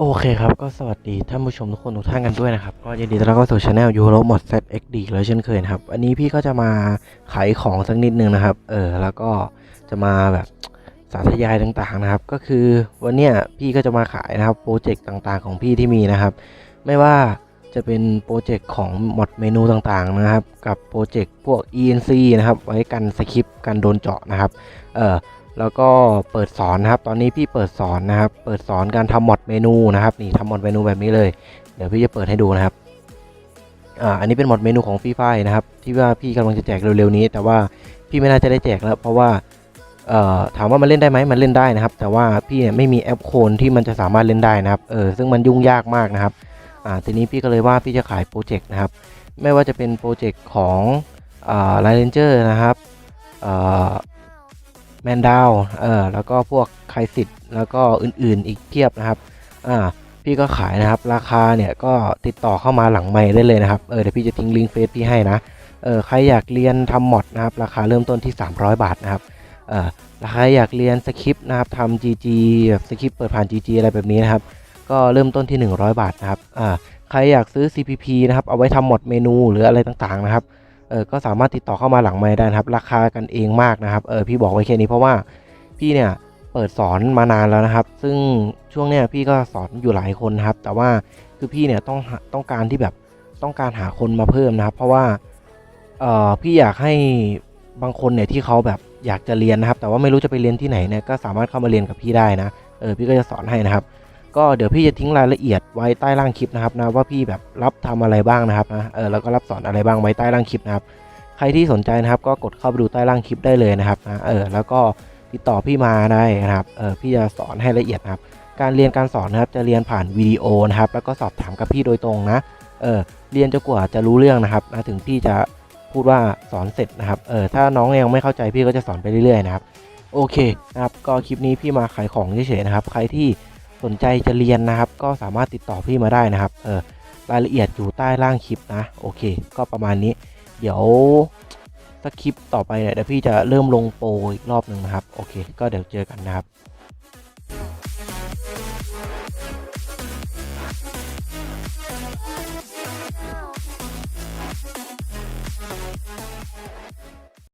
โอเคครับ ก็สวัสดีท่านผู้ชมทุกคนทุกท่านกันด้วยนะครับ ก็ยินดีต้อนรับเข้าสู่ช anel ยูโรหมด ZXD แล้วเช่นเคยครับ อันนี้พี่ก็จะมาขายของสักนิดนึงนะครับ เออ แล้วก็จะมาแบบสาธยายต่างๆนะครับ ก็คือวันเนี้ยพี่ก็จะมาขายนะครับโปรเจกต์ต่างๆ ของพี่ที่มีนะครับ ไม่ว่าจะเป็นโปรเจกต์ของหมดเมนูต่างๆนะครับ กับโปรเจกต์พวก ENC นะครับ ไว้กันสคริปต์กันโดนเจาะนะครับ เออ แล้วก็เปิดสอนนะครับ ตอนนี้พี่เปิดสอนนะครับ เปิดสอนการทำมอดเมนูนะครับ นี่ทำมอดเมนูแบบนี้เลย เดี๋ยวพี่จะเปิดให้ดูนะครับ อ่า อันนี้เป็นมอดเมนูของฟรีไฟนะครับ ที่ว่าพี่กำลังจะแจกเร็วๆนี้ แต่ว่าพี่ไม่น่าจะได้แจกแล้ว เพราะว่า เอ่อ ถามว่ามันเล่นได้ไหมมันเล่นได้นะครับ แต่ว่าพี่เนี่ยไม่มีแอปโคนที่มันจะสามารถเล่นได้นะครับ เออ ซึ่งมันยุ่งยากมากนะครับ อ่า ทีนี้พี่ก็เลยว่าพี่จะขายโปรเจกต์นะครับ ไม่ว่าจะเป็นโปรเจกต์ของ อ่าไลเลนเจอร์นะครับ อ่า แมนดาวเออแล้วก็พวกไคสิตแล้วก็อื่นๆอีกเพียบนะครับอ่าพี่ก็ขายนะครับ ราคาเนี่ยก็ติดต่อเข้ามาหลังไมค์ได้เลยนะครับเออเดี๋ยวพี่จะทิ้งลิงก์เฟซพี่ให้นะเออใครอยากเรียนทำมอดนะครับราคาเริ่มต้นที่ 300 บาทนะครับเออใครอยากเรียนสคริปต์นะครับทำ GG แบบสคริปต์เปิดผ่าน GG อะไรแบบนี้นะครับก็เริ่มต้นที่ 100 บาทนะครับอ่าใครอยากซื้อ CPP นะครับเอาไว้ทำมดเมนูหรืออะไรต่างๆนะครับ เออก็สามารถติดต่อเข้ามาหลังไมค์ได้นะครับ ราคากันเองมากนะครับเออพี่บอกไว้แค่นี้เพราะว่าพี่เนี่ยเปิดสอนมานานแล้วนะครับ ซึ่งช่วงเนี้ยพี่ก็สอนอยู่หลายคนครับ แต่ว่าคือพี่เนี่ยต้องต้องการที่แบบต้องการหาคนมาเพิ่มนะครับ เพราะว่าเออพี่อยากให้บางคนเนี่ยที่เขาแบบอยากจะเรียนนะครับ แต่ว่าไม่รู้จะไปเรียนที่ไหนเนี่ยก็สามารถเข้ามาเรียนกับพี่ได้นะเออพี่ก็จะสอนให้นะครับ ก็เดี๋ยวพี่จะทิ้งรายละเอียดไว้ใต้ล่างคลิปนะครับนะว่าพี่แบบรับทำอะไรบ้างนะครับนะเออแล้วก็รับสอนอะไรบ้างไว้ใต้ล่างคลิปนะครับใครที่สนใจนะครับก็กดเข้าไปดูใต้ล่างคลิปได้เลยนะครับนะเออแล้วก็ติดต่อพี่มาได้นะครับเออพี่จะสอนให้ละเอียดนะครับ การเรียนการสอนนะครับจะเรียนผ่านวิดีโอนะครับแล้วก็สอบถามกับพี่โดยตรงนะเออเรียนจนกว่าจะรู้เรื่องนะครับนะถึงพี่จะพูดว่าสอนเสร็จนะครับเออถ้าน้องยังไม่เข้าใจพี่ก็จะสอนไปเรื่อยๆนะครับโอเคนะครับก็คลิปนี้พี่มาขายของเฉยๆนะครับ ใครที่ สนใจจะเรียนนะครับ ก็สามารถติดต่อพี่มาได้นะครับ เออรายละเอียดอยู่ใต้ล่างคลิปนะ โอเค ก็ประมาณนี้ เดี๋ยวสักคลิปต่อไปเนี่ยเดี๋ยวพี่จะเริ่มลงโปรอีกรอบหนึ่งนะครับ โอเค ก็เดี๋ยวเจอกันนะครับ